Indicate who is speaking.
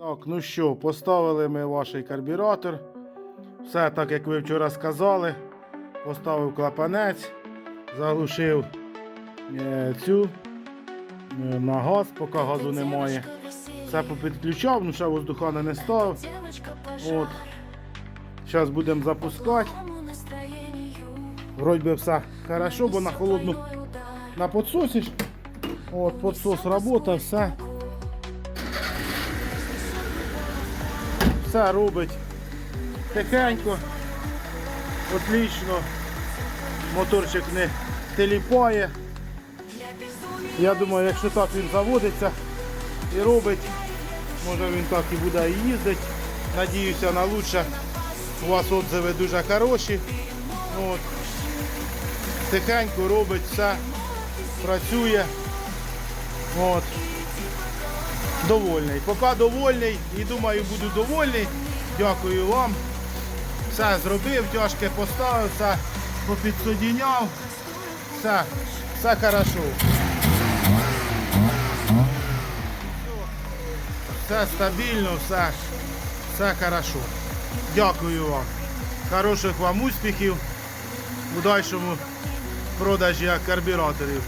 Speaker 1: Так, ну що, поставили ми ваш карбюратор. Все так, як ви вчора сказали. Поставив клапанець, заглушив е, цю е, на газ, поки газу немає. Все попідключав, ну ще воздухана не ставив. От. Зараз будемо запускати. Вроді би все хорошо, бо на холодну на підсосиш. От, підсос робота, все. Все робить тихенько, отлично. Моторчик не теліпає. Я думаю, якщо так він заводиться і робить, може він так і буде їздити. Надіюся на лучше. У вас отзиви дуже хороші. От. Тихенько робить все, працює. От. Довольний. Поки довольний і думаю, буду довольний. Дякую вам. Все зробив, тяжке поставив, все попідсодіняв. Все, все хорошо. Все стабільно, все, все хорошо. Дякую вам. Хороших вам успіхів у дальшому продажі карбюраторів.